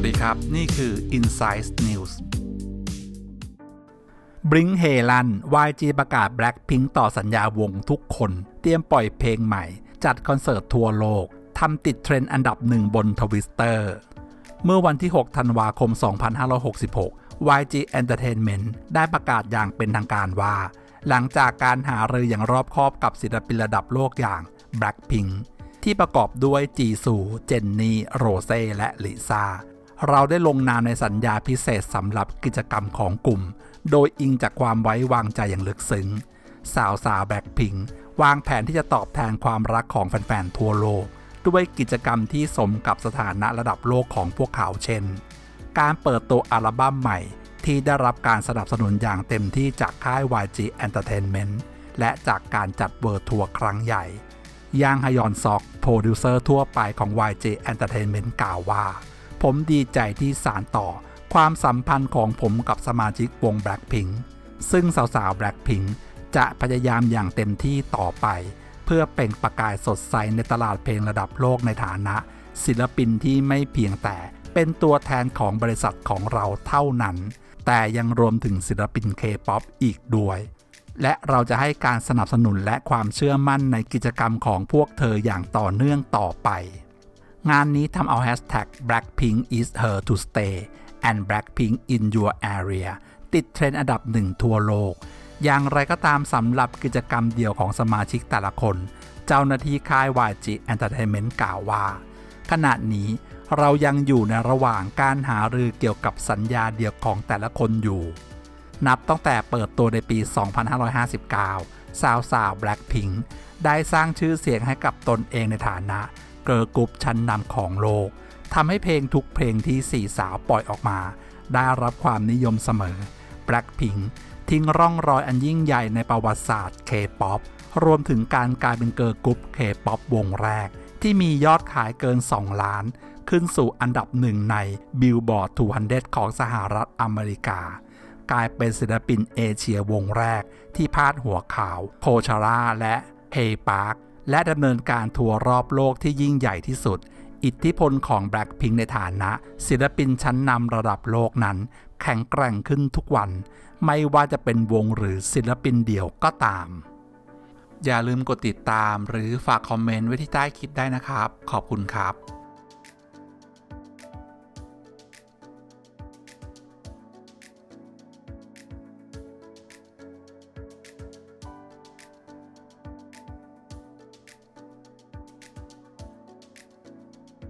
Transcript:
ัสดีครับ นี่คือ Inside News บริงเฮลัน YG ประกาศ Blackpink ต่อสัญญาวงทุกคน เตรียมปล่อยเพลงใหม่ จัดคอนเสิร์ตทั่วโลก ทำติดเทรนด์อันดับหนึ่งบนทวิสเตอร์ เมื่อวันที่ 6 ธันวาคม 2566 YG Entertainment ได้ประกาศอย่างเป็นทางการว่า หลังจากการหารืออย่างรอบคอบกับศิลปินระดับโลกอย่าง Blackpink ที่ประกอบด้วยจีซู เจนนี่ โรเซ่ และลิซ่า เราได้ลงนามในสัญญาพิเศษสำหรับกิจกรรมของกลุ่ม โดยอิงจากความไว้วางใจอย่างลึกซึ้ง สาวสาวแบ็คพิงวางแผนที่จะตอบแทนความรักของแฟนๆทั่วโลก ด้วยกิจกรรมที่สมกับสถานะระดับโลกของพวกเขาเช่น การเปิดตัวอัลบั้มใหม่ที่ได้รับการสนับสนุนอย่างเต็มที่จากค่าย YG Entertainment และจากการจัดเวิร์ทัวร์ครั้งใหญ่ ยางฮยอนซอก โปรดิวเซอร์ทั่วไปของ YG Entertainment กล่าวว่า ผมดีใจที่สารต่อความสัมพันธ์ของผมกับสมาชิกวง Blackpink ซึ่งสาวๆ Blackpink จะพยายามอย่างเต็มที่ต่อไป เพื่อเปล่งประกายสดใสในตลาดเพลงระดับโลกในฐานะ ศิลปินที่ไม่เพียงแต่เป็นตัวแทนของบริษัทของเราเท่านั้น แต่ยังรวมถึงศิลปินเคป๊อปอีกด้วย และเราจะให้การสนับสนุนและความเชื่อมั่นในกิจกรรมของพวกเธออย่างต่อเนื่องต่อไป งานนี้ทำเอาแฮชแท็ก Blackpink is her to stay and Blackpink in your area ติดเทรนด์อันดับหนึ่งทั่วโลก อย่างไรก็ตามสำหรับกิจกรรมเดียวของสมาชิกแต่ละคน เจ้าหน้าที่ค่าย YG Entertainment กล่าวว่า ขณะนี้เรายังอยู่ในระหว่างการหารือเกี่ยวกับสัญญาเดียวของแต่ละคนอยู่ นับตั้งแต่เปิดตัวในปี 2559 สาวสาว Blackpink ได้สร้างชื่อเสียงให้กับตนเองในฐานะ เกิร์ลกรุ๊ปชั้นนำของโลกทำให้เพลงทุกเพลงที่สี่สาวปล่อยออกมา ได้รับความนิยมเสมอ Blackpink ทิ้งร่องรอยอันยิ่งใหญ่ในประวัติศาสตร์ K-POP รวมถึงการกลายเป็นเกิร์ลกรุ๊ป K-POP วงแรก ที่มียอดขายเกิน 2 ล้าน ขึ้นสู่อันดับหนึ่งใน Billboard 200 ของสหรัฐอเมริกา กลายเป็นศิลปินเอเชียวงแรกที่พาดหัวข่าวโคชาร่าและเฮปาร์ค และดำเนินการทัวร์รอบโลกที่ยิ่งใหญ่ที่สุด อิทธิพลของ Blackpink ในฐานะ ศิลปินชั้นนำระดับโลกนั้น แข็งแกร่งขึ้นทุกวัน ไม่ว่าจะเป็นวงหรือศิลปินเดี่ยวก็ตาม อย่าลืมกดติดตามหรือฝากคอมเมนต์ไว้ที่ใต้คลิปได้นะครับ ขอบคุณครับ